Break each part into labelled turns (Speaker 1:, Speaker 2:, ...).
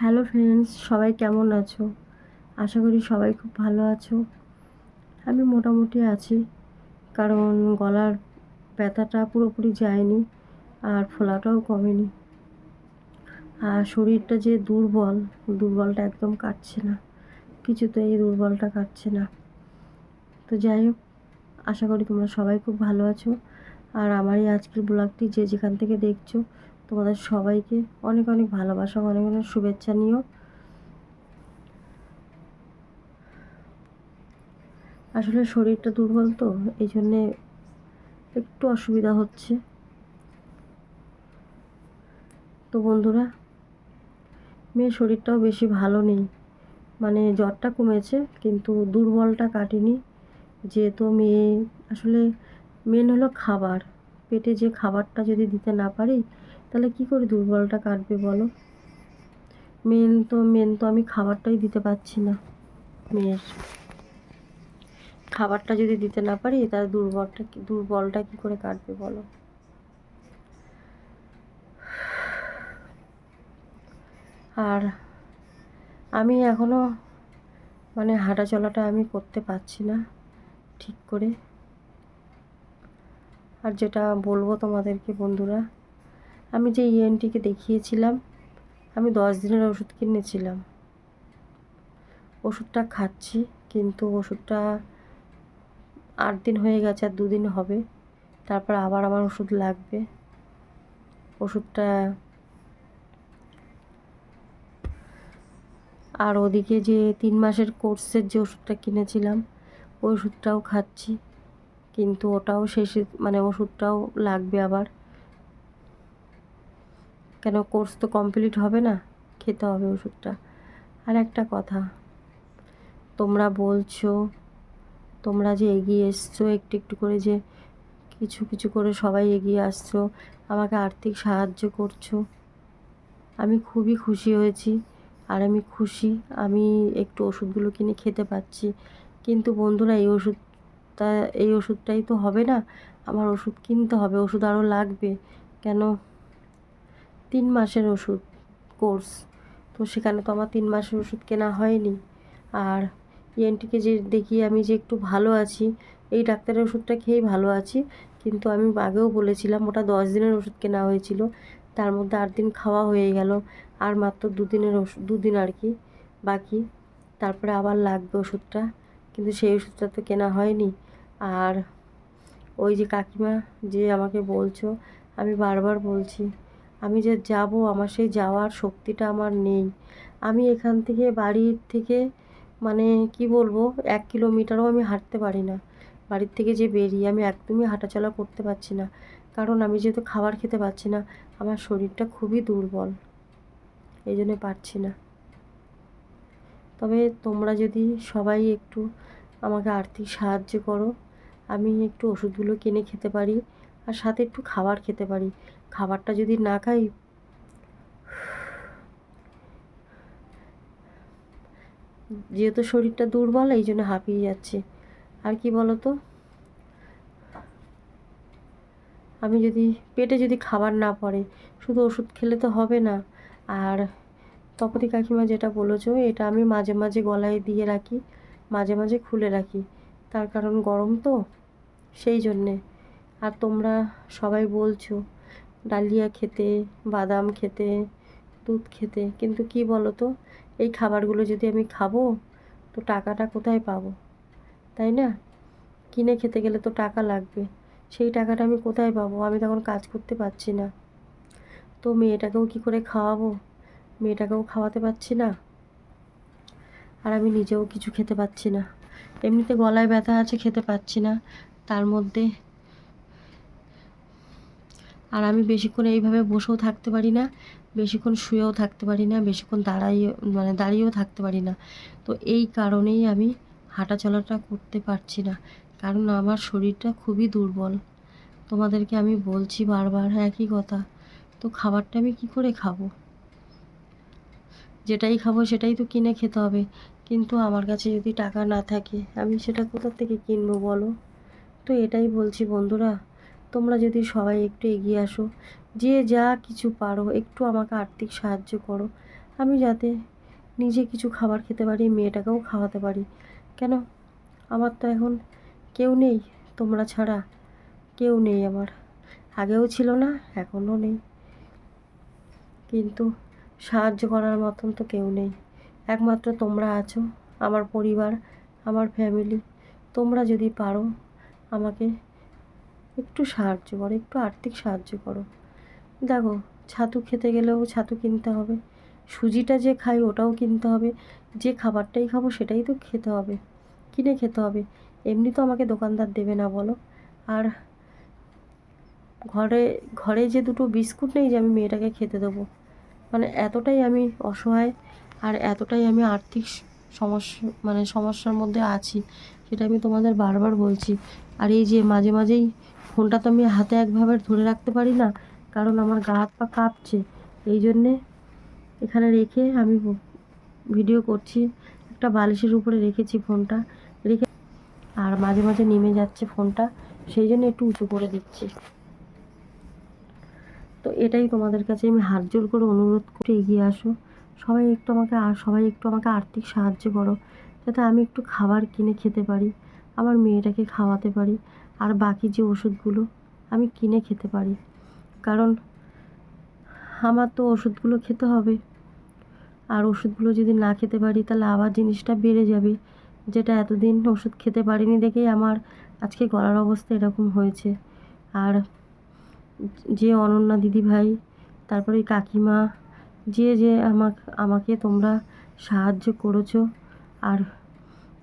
Speaker 1: Hello friends সবাই কেমন আছো? আশা করি সবাই খুব ভালো আছো। আমি মোটামুটি আছি, কারণ গলার ব্যথাটা পুরোপুরি যায়নি আর ফোলাটাও কমেনি। আর শরীরটা যে দুর্বল, দুর্বলটা একদম কাটছে না। কিছুতে এই দুর্বলটা কাটছে না। তো যাই হোক, আশা করি তোমরা সবাই খুব ভালো আছো। আর আমার এই আজকের ব্লগটি যে যেখান থেকে দেখছ তোমাদের সবাইকে অনেক অনেক ভালোবাসা, অনেক অনেক শুভেচ্ছা নিও। আসলে শরীরটা দুর্বল তো, এই জন্যে একটু অসুবিধা হচ্ছে। তো বন্ধুরা, মেয়ের শরীরটাও বেশি ভালো নেই। মানে জ্বরটা কমেছে, কিন্তু দুর্বলটা কাটেনি। যেহেতু মেয়ে, আসলে মেন হলো খাবার। পেটে যে খাবারটা যদি দিতে না পারি তাহলে কি করে দুর্বলটা কাটবে বলো? মেন তো মেন তো আমি খাবারটাই দিতে পারছি না, মেয়ের। খাবারটা যদি দিতে না পারি তাহলে দুর্বলটা দুর্বলটা কি করে কাটবে বলো? আর আমি এখনও মানে হাঁটা চলাটা আমি করতে পারছি না ঠিক করে। আর যেটা বলব তোমাদেরকে বন্ধুরা আমি যে ইএনটিকে দেখিয়েছিলাম, আমি দশ দিনের ওষুধ কিনেছিলাম। ওষুধটা খাচ্ছি, কিন্তু ওষুধটা আট দিন হয়ে গেছে আর দুদিন হবে। তারপর আবার আমার ওষুধ লাগবে। ওষুধটা আর ওদিকে যে তিন মাসের কোর্সের যে ওষুধটা কিনেছিলাম, ওই ওষুধটাও খাচ্ছি, কিন্তু ওটাও শেষে মানে ওষুধটাও লাগবে আবার। কেন কোর্স তো কমপ্লিট হবে না? খেতে হবে ওষুধটা। আর একটা কথা, তোমরা বলছো, তোমরা যে এগিয়ে এসছো, একটু একটু করে যে কিছু কিছু করে সবাই এগিয়ে আসছো, আমাকে আর্থিক সাহায্য করছ। আমি খুবই খুশি হয়েছি, আর আমি খুশি, আমি একটু ওষুধগুলো কিনে খেতে পাচ্ছি। কিন্তু বন্ধুরা, এই ওষুধটা, এই ওষুধটাই তো হবে না। আমার ওষুধ কিনতে হবে, ওষুধ আরও লাগবে। কেন তিন মাসের ওষুধ কোর্স। তো সেখানে তো আমার তিন মাসের ওষুধ কেনা হয়নি। আর ইএনটিকে যে দেখি আমি যে একটু ভালো আছি, এই ডাক্তারের ওষুধটা খেয়েই ভালো আছি। কিন্তু আমি আগেও বলেছিলাম, ওটা দশ দিনের ওষুধ কেনা হয়েছিল। তার মধ্যে আট দিন খাওয়া হয়ে গেল। আর মাত্র দুদিনের ওষুধ দুদিন আর কি বাকি। তারপরে আবার লাগবে ওষুধটা। কিন্তু সেই ওষুধটা তো কেনা হয়নি। আর ওই যে কাকিমা যে আমাকে বলছো, আমি বারবার বলছি আমি যে যাব, আমার সেই যাওয়ার শক্তিটা আমার নেই। আমি এখান থেকে বাড়ির থেকে মানে কি বলব, এক কিলোমিটারও আমি হাঁটতে পারি না। বাড়ির থেকে যে বেরিয়ে আমি একদমই হাঁটাচলা করতে পারছি না। কারণ আমি যেহেতু খাবার খেতে পারছি না, আমার শরীরটা খুবই দুর্বল। এই জন্য পারছি না। তবে তোমরা যদি সবাই একটু আমাকে আর্থিক সাহায্য করো, আমি একটু ওষুধগুলো কিনে খেতে পারি, আর সাথে একটু খাবার খেতে পারি। খাবারটা যদি না খাই? যেহেতু শরীরটা দুর্বল, এই জন্য হাঁপিয়ে যাচ্ছে। আর কি বলো তো আমি যদি, পেটে যদি খাবার না পড়ে, শুধু ওষুধ খেলে তো হবে না। আর তপতি কাকিমা যেটা বলেছ, এটা আমি মাঝে মাঝে গলায় দিয়ে রাখি, মাঝে মাঝে খুলে রাখি। তার কারণ গরম তো, সেই জন্যে। আর তোমরা সবাই বলছো ডালিয়া খেতে, বাদাম খেতে, দুধ খেতে, কিন্তু কি বলো তো এই খাবারগুলো যদি আমি খাব, তো টাকাটা কোথায় পাবো? তাই না? কিনে খেতে গেলে তো টাকা লাগবে। সেই টাকাটা আমি কোথায় পাবো? আমি তখন কাজ করতে পারছি না। তো মেয়েটাকেও কি করে খাওয়াবো? মেয়েটাকেও খাওয়াতে পারছি না। আর আমি নিজেও কিছু খেতে পাচ্ছি না। এমনিতে গলায় ব্যথা আছে, খেতে পাচ্ছি না। তার মধ্যে আর আমি বেশিক্ষণ এইভাবে বসেও থাকতে পারি না, বেশিক্ষণ শুয়েও থাকতে পারি না, বেশিক্ষণ দাঁড়াইয়ে মানে দাঁড়িয়েও থাকতে পারি না। তো এই কারণেই আমি হাঁটা চলাটা করতে পারছি না, কারণ আমার শরীরটা খুবই দুর্বল। তোমাদেরকে আমি বলছি বারবার একই কথা, তো খাবারটা আমি কি করে খাব? যেটাই খাব সেটাই তো কিনে খেতে হবে, কিন্তু আমার কাছে যদি টাকা না থাকে, আমি সেটা কোথা থেকে কিনবো বলো? তো এটাই বলছি বন্ধুরা তোমরা যদি সবাই একটু এগিয়ে আসো, যে যা কিছু পারো, একটু আমাকে আর্থিক সাহায্য করো। আমি যাতে নিজে কিছু খাবার খেতে পারি, মেয়েটাকেও খাওয়াতে পারি। কেন? আমার তো এখন কেউ নেই, তোমরা ছাড়া কেউ নেই আমার। আগেও ছিল না, এখনও নেই। কিন্তু সাহায্য করার মতন তো কেউ নেই। একমাত্র তোমরা আছো, আমার পরিবার, আমার ফ্যামিলি তোমরা যদি পারো, আমাকে একটু সাহায্য করো, একটু আর্থিক সাহায্য করো। দেখো, ছাতু খেতে গেলেও ছাতু কিনতে হবে। সুজিটা যে খাই ওটাও কিনতে হবে। যে খাবারটাই খাব সেটাই তো খেতে হবে। কিনে খেতে হবে। এমনি তো আমাকে দোকানদার দেবে না, বলো। আর ঘরে ঘরে যে দুটো বিস্কুট নেই যে আমি মেয়েটাকে খেতে দেবো মানে এতটাই আমি অসহায় আর এতটাই আমি আর্থিক সমস্যা মানে সমস্যার মধ্যে আছি, সেটা আমি তোমাদের বারবার বলছি। আর এই যে মাঝে, মাঝেই ফোনটা তো আমি হাতে একভাবে ধরে রাখতে পারি না, কারণ আমার গা হাত পা কাঁপছে। এই জন্যে এখানে রেখে আমি ভিডিও করছি, একটা বালিশের উপরে রেখেছি ফোনটা। রেখে আর মাঝে মাঝে নেমে যাচ্ছে ফোনটা, সেই জন্য একটু উঁচু করে দিচ্ছি। তো এটাই তোমাদের কাছে আমি হাত জোর করে অনুরোধ করে এগিয়ে আসো। সবাই একটু আমাকে আর, সবাই একটু আমাকে আর্থিক সাহায্য করো, যাতে আমি একটু খাবার কিনে খেতে পারি, আমার মেয়েটাকে খাওয়াতে পারি। আর বাকি যে ওষুধগুলো আমি কিনে খেতে পারি। কারণ আমার তো ওষুধগুলো খেতে হবে। আর ওষুধগুলো যদি না খেতে পারি, তাহলে আবার জিনিসটা বেড়ে যাবে। যেটা এতদিন ওষুধ খেতে পারিনি দেখেই আমার আজকে গলার অবস্থা এরকম হয়েছে। আর যে অনন্যা দিদিভাই, তারপরে কাকিমা, যে যে আমাকে আমাকে তোমরা সাহায্য করেছ, আর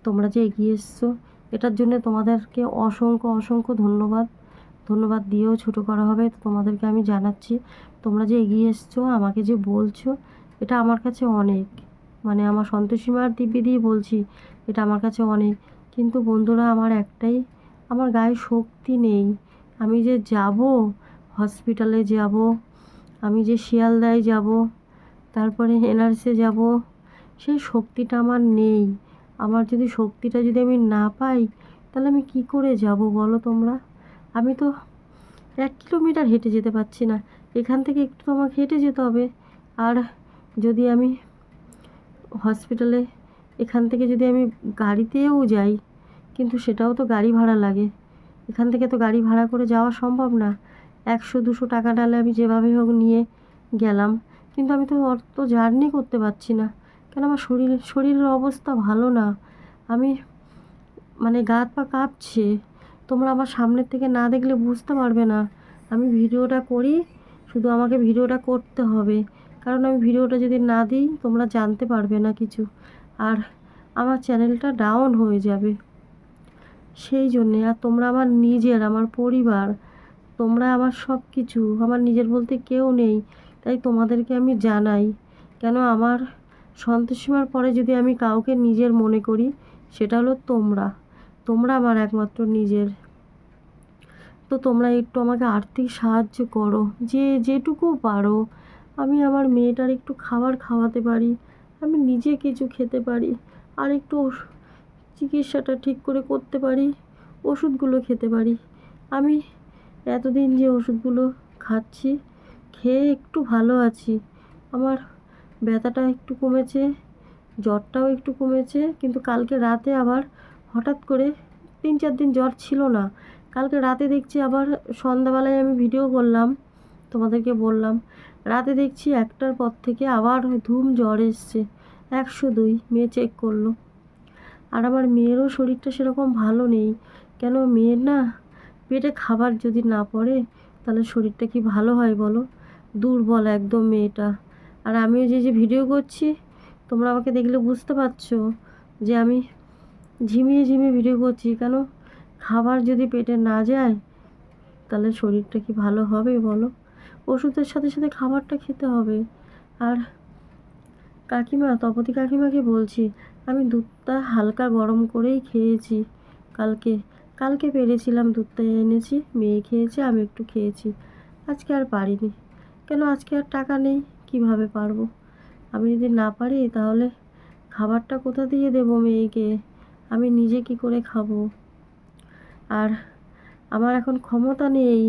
Speaker 1: তোমরা যে এগিয়ে এসছো এটার জন্য তোমাদেরকে অসংখ্য অসংখ্য ধন্যবাদ। ধন্যবাদ দিয়েও ছোটো করা হবে। তোমাদেরকে আমি জানাচ্ছি, তোমরা যে এগিয়ে এসছো, আমাকে যে বলছো, এটা আমার কাছে অনেক। মানে আমার সন্তোষীমার দিব্যি দিয়ে বলছি, এটা আমার কাছে অনেক। কিন্তু বন্ধুরা, আমার একটাই, আমার গায়ে শক্তি নেই। আমি যে যাব, হসপিটালে যাব, আমি যে শিয়ালদায় যাব, তারপরে এনআরসে যাব, সেই শক্তিটা আমার নেই। আমার যদি শক্তিটা যদি আমি না পাই, তাহলে আমি কি করে যাব বলো তোমরা? আমি তো এক কিলোমিটার হেঁটে যেতে পারছি না। এখান থেকে একটু আমাকে হেঁটে যেতে হবে। আর যদি আমি হসপিটালে এখান থেকে যদি আমি গাড়িতেও যাই, কিন্তু সেটাও তো গাড়ি ভাড়া লাগে। এখান থেকে তো গাড়ি ভাড়া করে যাওয়া সম্ভব না। একশো, দুশো টাকা ডালে আমি যেভাবে হোক নিয়ে গেলাম। কিন্তু আমি তো অত জার্নি করতে পারছি না। কেন আমার শরীর, শরীরের অবস্থা ভালো না? আমি মানে গা হাত পা কাঁপছে। তোমরা আমার সামনের থেকে না দেখলে বুঝতে পারবে না। আমি ভিডিওটা করি, শুধু আমাকে ভিডিওটা করতে হবে। কারণ আমি ভিডিওটা যদি না দিই, তোমরা জানতে পারবে না কিছু। আর আমার চ্যানেলটা ডাউন হয়ে যাবে। সেই জন্যে আর তোমরা আমার নিজের, আমার পরিবার, তোমরা আমার সব কিছু আমার নিজের বলতে কেউ নেই। তাই তোমাদেরকে আমি জানাই, কেন আমার সন্তোষীমার পরে যদি আমি কাউকে নিজের মনে করি, সেটা হলো তোমরা। তোমরা আমার একমাত্র নিজের। তো তোমরা একটু আমাকে আর্থিক সাহায্য করো। যে যেটুকু পারো। আমি আমার মেয়েটার একটু খাবার খাওয়াতে পারি। আমি নিজে কিছু খেতে পারি। আর একটু চিকিৎসাটা ঠিক করে করতে পারি। ওষুধগুলো খেতে পারি। আমি এতদিন যে ওষুধগুলো খাচ্ছি, খেয়ে একটু ভালো আছি। আমার ব্যথাটা একটু কমেছে, জ্বরটাও একটু কমেছে, কিন্তু কালকে রাতে আবার হঠাৎ করে তিন চার দিন জ্বর ছিল না। কালকে রাতে দেখছি আবার সন্ধ্যাবেলায় আমি ভিডিও করলাম, তোমাদেরকে বললাম, রাতে দেখছি একটার পর থেকে আবার ধুম জ্বর এসছে, একশো দুই, মেয়ে চেক করল। আর আমার মেয়েরও শরীরটা সেরকম ভালো নেই, কেন মেয়ের না পেটে খাবার যদি না পড়ে, তাহলে শরীরটা কি ভালো হয় বলো? দুর্বল একদম মেয়েটা। আর আমিও যে যে ভিডিও করছি, তোমরা আমাকে দেখলে বুঝতে পারছ যে আমি ঝিমিয়ে ঝিমিয়ে ভিডিও করছি। কেন? খাবার যদি পেটে না যায়, তাহলে শরীরটা কি ভালো হবে বলো? ওষুধের সাথে সাথে খাবারটা খেতে হবে। আর কাকিমা, তপতি কাকিমাকে বলছি, আমি দুধটা হালকা গরম করেই খেয়েছি। কালকে কালকে পেরেছিলাম দুধটা এনেছি, মেয়ে খেয়েছে, আমি একটু খেয়েছি। আজকে আর পারিনি। কেন? আজকে আর টাকা নেই। কীভাবে পারব? আমি যদি না পারি, তাহলে খাবারটা কোথা দিয়ে দেবো মেয়েকে? আমি নিজে কি করে খাব? আর আমার এখন ক্ষমতা নেই,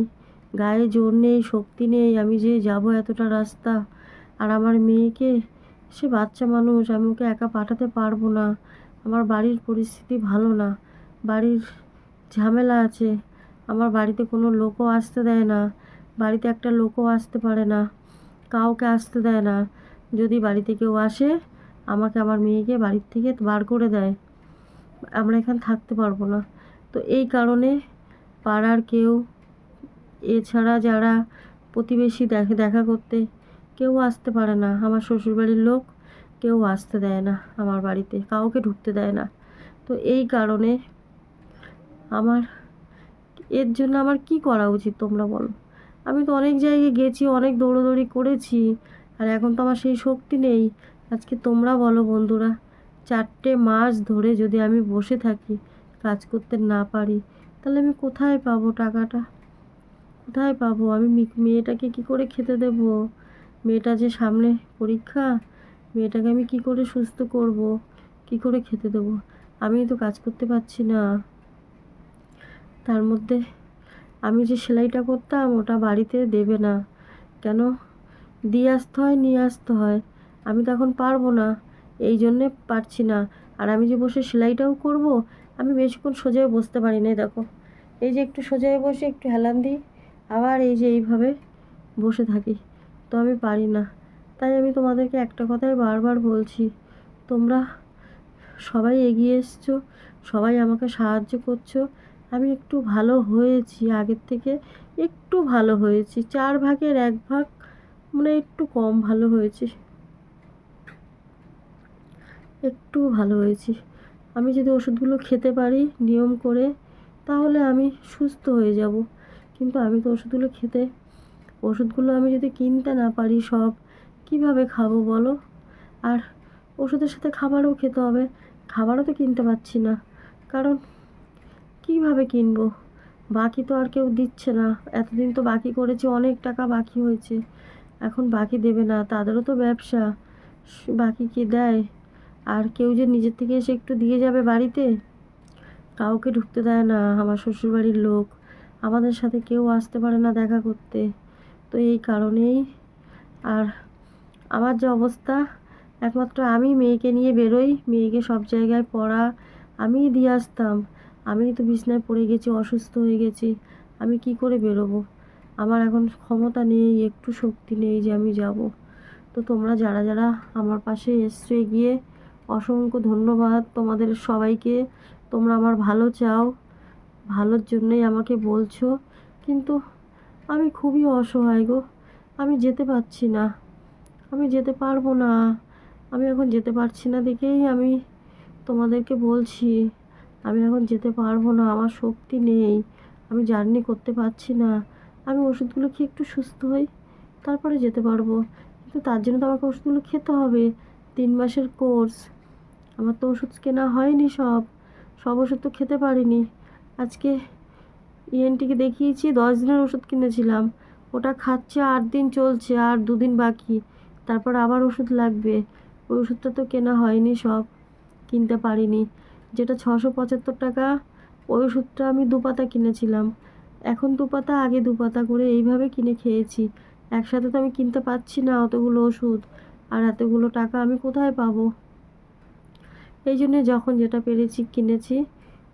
Speaker 1: গায়ে জোর নেই, শক্তি নেই, আমি যে যাব এতটা রাস্তা। আর আমার মেয়েকে, সে বাচ্চা মানুষ, আমি ওকে একা পাঠাতে পারব না। আমার বাড়ির পরিস্থিতি ভালো না, বাড়ির ঝামেলা আছে। আমার বাড়িতে কোনো লোকও আসতে দেয় না, বাড়িতে একটা লোকও আসতে পারে না। কাউকে আসতে দেয় না। যদি বাড়িতে কেউ আসে, আমাকে আমার মেয়েকে বাড়ির থেকে বার করে দেয়। আমরা এখানে থাকতে পারব না। তো এই কারণে পাড়ার কেউ, এছাড়া যারা প্রতিবেশী দেখে, দেখা করতে, কেউ আসতে পারে না। আমার শ্বশুরবাড়ির লোক কেউ আসতে দেয় না আমার বাড়িতে, কাউকে ঢুকতে দেয় না। তো এই কারণে আমার, এর জন্য আমার কি করা উচিত তোমরা বলো? আমি তো অনেক জায়গায় গেছি, অনেক দৌড়োদৌড়ি করেছি, আর এখন তো আমার সেই শক্তি নেই। আজকে তোমরা বলো বন্ধুরা, চারটে মাস ধরে যদি আমি বসে থাকি, কাজ করতে না পারি, তাহলে আমি কোথায় পাবো টাকাটা? কোথায় পাবো? আমি মেয়েটাকে কি করে খেতে দেব? মেয়েটা যে সামনে পরীক্ষা, মেয়েটাকে আমি কি করে সুস্থ করব? কি করে খেতে দেবো? আমি তো কাজ করতে পারছি না। তার মধ্যে আমি যে সেলাইটা করতাম, ওটা বাড়িতে দেবে না। কেন? দিয়ে আসতে হয়, নিয়ে আসতে হয়। আমি তো এখন পারব না, এই জন্যে পারছি না। আর আমি যে বসে সেলাইটাও করব, আমি বেশিক্ষণ সোজায় বসতে পারি না দেখো। এই যে একটু সোজায় বসে, একটু হেলান দিই, আবার এই যে এইভাবে বসে থাকি। তো আমি পারি না। তাই আমি তোমাদেরকে একটা কথাই বারবার বলছি, তোমরা সবাই এগিয়ে এসছো, সবাই আমাকে সাহায্য করছ আমি একটু ভালো হয়েছি, আগের থেকে একটু ভালো হয়েছি। চার ভাগের এক ভাগ মানে একটু কম ভালো হয়েছি। একটু ভালো হয়েছি। আমি যদি ওষুধগুলো খেতে পারি নিয়ম করে, তাহলে আমি সুস্থ হয়ে যাব। কিন্তু আমি তো ওষুধগুলো খেতে, ওষুধগুলো আমি যদি কিনতে না পারি সব, কীভাবে খাব বলো? আর ওষুধের সাথে খাবারও খেতে হবে। খাবারও তো কিনতে পারছি না। কারণ কীভাবে কিনবো? বাকি তো আর কেউ দিচ্ছে না। এতদিন তো বাকি করেছি, অনেক টাকা বাকি হয়েছে। এখন বাকি দেবে না, তাদেরও তো ব্যবসা। বাকি কি দেয়? আর কেউ যে নিজের থেকে এসে একটু দিয়ে যাবে বাড়িতে? কাউকে ঢুকতে দেয় না, আমার শ্বশুরবাড়ির লোক। আমাদের সাথে কেউ আসতে পারে না দেখা করতে। তো এই কারণেই আর আমার যে অবস্থা, একমাত্র আমি মেয়েকে নিয়ে বেরোই, মেয়েকে সব জায়গায় পড়া, আমিই দিয়ে আসতাম। আমি তো বিছনায় পড়ে গেছি, অসুস্থ হয়ে গেছি। আমি কি করে বেরোবো? আমার এখন ক্ষমতা নেই, একটু শক্তি নেই যে আমি যাব। তো তোমরা যারা যারা আমার পাশে এসছো এগিয়ে, অসংখ্য ধন্যবাদ তোমাদের সবাইকে। তোমরা আমার ভালো চাও, ভালোর জন্যই আমাকে বলছো। কিন্তু আমি খুবই অসহায় গো। আমি যেতে পারছি না। আমি যেতে পারব না। আমি এখন যেতে পারছি না দেখেই আমি তোমাদেরকে বলছি। আমি এখন যেতে পারব না, আমার শক্তি নেই, আমি জার্নি করতে পারছি না, আমি ওষুধগুলো খেয়ে একটু সুস্থ হই, তারপরে যেতে পারব। কিন্তু তার জন্য তো আমাকে ওষুধগুলো খেতে হবে, তিন মাসের কোর্স, আমার তো ওষুধ কেনা হয়নি সব সব ওষুধ তো খেতে পারিনি। আজকে ইএনটিকে দেখিয়েছি, দশ দিনের ওষুধ কিনেছিলাম, ওটা খাচ্ছে আট দিন চলছে, আর দুদিন বাকি, তারপর আবার ওষুধ লাগবে, ওই ওষুধটা তো কেনা হয়নি সব, কিনতে পারিনি। যেটা ছশো পঁচাত্তর টাকা, ওই ওষুধটা আমি দু পাতা কিনেছিলাম। এখন দু পাতা আগে দু পাতা করে এইভাবে কিনে খেয়েছি। একসাথে তো আমি কিনতে পারছি না অতগুলো ওষুধ। আর এতগুলো টাকা আমি কোথায় পাবো? এই জন্যে যখন যেটা পেরেছি, কিনেছি,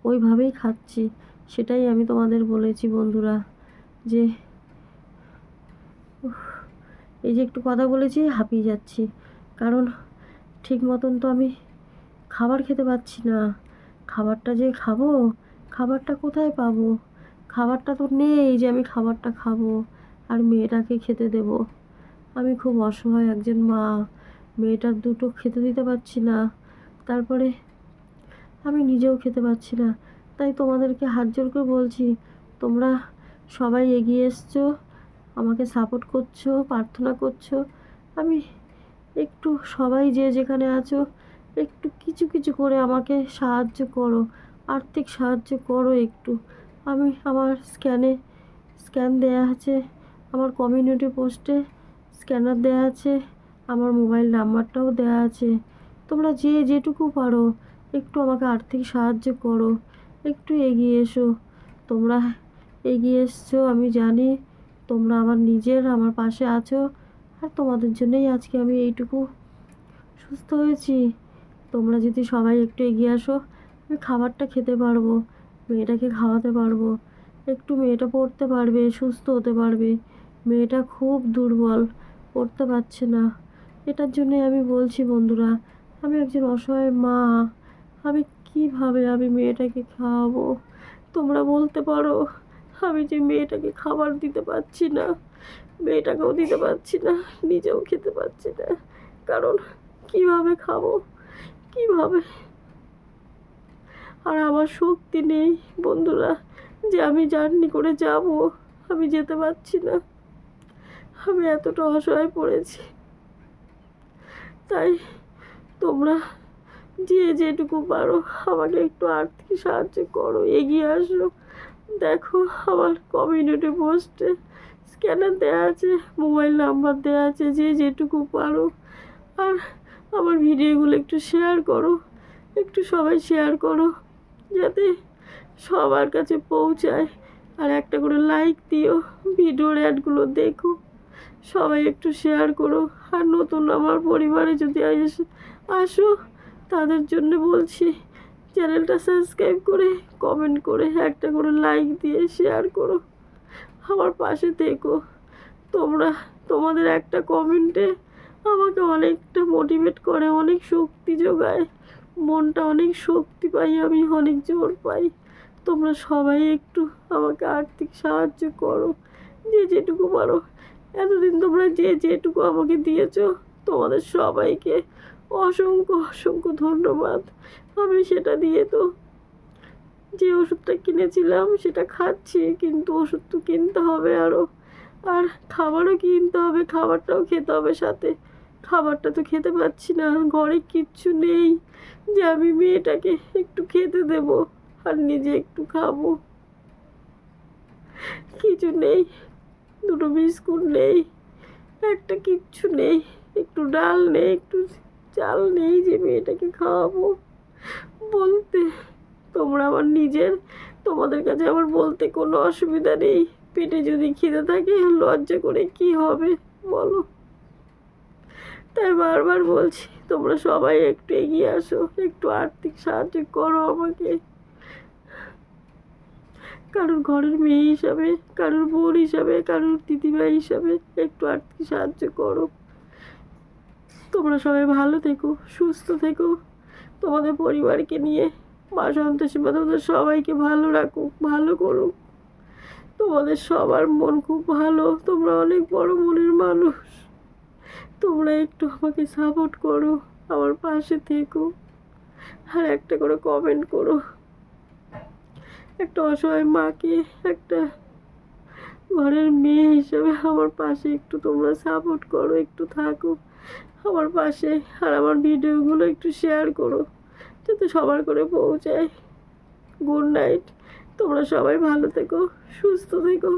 Speaker 1: ওইভাবেই খাচ্ছি। সেটাই আমি তোমাদের বলেছি বন্ধুরা, যে এই যে একটু কথা বলেছি, হাঁপিয়ে যাচ্ছি। কারণ ঠিক মতন তো আমি খাবার খেতে পাচ্ছি না। খাবারটা যে খাব? খাবারটা কোথায় পাবো? খাবারটা তো নেই যে আমি খাবারটা খাব আর মেয়েটাকে খেতে দেব। আমি খুব অসহায় একজন মা। মেয়েটার দুটো খেতে দিতে পারছি না। তারপরে আমি নিজেও খেতে পারছি না। তাই তোমাদেরকে হাত জোর করে বলছি, তোমরা সবাই এগিয়ে এসছো, আমাকে সাপোর্ট করছ, প্রার্থনা করছ। আমি একটু সবাই যে যেখানে আছো একটু কিছু কিছু করে আমাকে সাহায্য করো, আর্থিক সাহায্য করো একটু। আমি আমার স্ক্যানে স্ক্যান দেয়া আছে, আমার কমিউনিটি পোস্টে স্ক্যানার দেয়া আছে, আমার মোবাইল নাম্বারটাও দেয়া আছে। তোমরা যে যেটুকু পারো, একটু আমাকে আর্থিক সাহায্য করো, একটু এগিয়ে এসো। তোমরা এগিয়ে এসছো, আমি জানি তোমরা আমার নিজের, আমার পাশে আছো, আর তোমাদের জন্যই আজকে আমি এইটুকু সুস্থ হয়েছি। তোমরা যদি সবাই একটু এগিয়ে আসো, আমি খাবারটা খেতে পারব, মেয়েটাকে খাওয়াতে পারব, একটু মেয়েটা পড়তে পারবে, সুস্থ হতে পারবে। মেয়েটা খুব দুর্বল, পড়তে পারছে না। এটার জন্যই আমি বলছি বন্ধুরা, আমি একজন অসহায় মা, আমি কীভাবে আমি মেয়েটাকে খাওয়াবো? তোমরা বলতে পারো, আমি যে মেয়েটাকে খাবার দিতে পারছি না, মেয়েটাকেও দিতে পারছি না, নিজেও খেতে পারছি না, কারণ কীভাবে খাব? কীভাবে? আর আমার শক্তি নেই, বন্ধুরা, যে আমি জার্নি করে যাব, আমি যেতে পারছি না। আমি এতটা অসহায় পড়েছি। তাই তোমরা যে যেটুকু পারো, আমাকে একটু আর্থিক সাহায্য করো, এগিয়ে আসো। দেখো, আমার কমিউনিটি পোস্টে স্ক্যানার দেওয়া আছে মোবাইল নাম্বার দেওয়া আছে, যে যেটুকু পারো। আর আমার ভিডিওগুলো একটু শেয়ার করো, একটু সবাই শেয়ার করো, যাতে সবার কাছে পৌঁছায়। আর একটা করে লাইক দিও, ভিডিওর অ্যাডগুলো দেখো, সবাই একটু শেয়ার করো। আর নতুন আমার পরিবারে যদি আসো, তাদের জন্য বলছি, চ্যানেলটা সাবস্ক্রাইব করে কমেন্ট করে একটা করে লাইক দিয়ে শেয়ার করো। আমার পাশে থেকো। তোমরা, তোমাদের একটা কমেন্টে আমাকে অনেকটা মোটিভেট করে, অনেক শক্তি যোগায়। মনটা অনেক শক্তি পাই, আমি অনেক জোর পাই। তোমরা সবাই একটু আমাকে আর্থিক সাহায্য করো। যে যেটুকু পারো। এতদিন তোমরা যে যেটুকু আমাকে দিয়েছ, তোমাদের সবাইকে অসংখ্য অসংখ্য ধন্যবাদ। আমি সেটা দিয়ে তো যে ওষুধটা কিনেছিলাম, সেটা খাচ্ছি, কিন্তু ওষুধ তো কিনতে হবে আরও আর খাবারও কিনতে হবে, খাবারটাও খেতে হবে সাথে। খাবারটা তো খেতে পাচ্ছি না, ঘরে কিচ্ছু নেই। যে আমি মেয়েটাকে একটু খেতে দেব আর নিজে একটু খাব। কিছু নেই, দুটো বিস্কুট নেই, একটা কিচ্ছু নেই, একটু ডাল নেই, একটু চাল নেই যে মেয়েটাকে খাওয়াবো। বলতে তোমরা আমার নিজের, তোমাদের কাছে আমার বলতে কোনো অসুবিধা নেই। পেটে যদি খিদে থাকে, লজ্জা করে কি হবে বলো? তাই বারবার বলছি, তোমরা সবাই একটু এগিয়ে আসো, একটু আর্থিক সাহায্য করো আমাকে। কারোর ঘরের মেয়ে হিসাবে, কারোর বোন হিসাবে, কারোর দিদিভাই হিসাবে একটু আর্থিক সাহায্য করো। তোমরা সবাই ভালো থেকো, সুস্থ থেকো। তোমাদের পরিবারকে নিয়ে, মা সন্তোষী মা, তোমাদের সবাইকে ভালো রাখুক ভালো করুক তোমাদের সবার মন খুব ভালো, তোমরা অনেক বড় মনের মানুষ। তোমরা একটু আমাকে সাপোর্ট করো, আমার পাশে থেকো। আর একটা করে কমেন্ট করো। একটা অসহায় মাকে, একটা ঘরের মেয়ে হিসেবে আমার পাশে একটু তোমরা সাপোর্ট করো, একটু থাকো। আমার পাশে আর আমার ভিডিওগুলো একটু শেয়ার করো, যাতে সবার করে পৌঁছায়। গুড নাইট তোমরা সবাই ভালো থেকো, সুস্থ থেকো।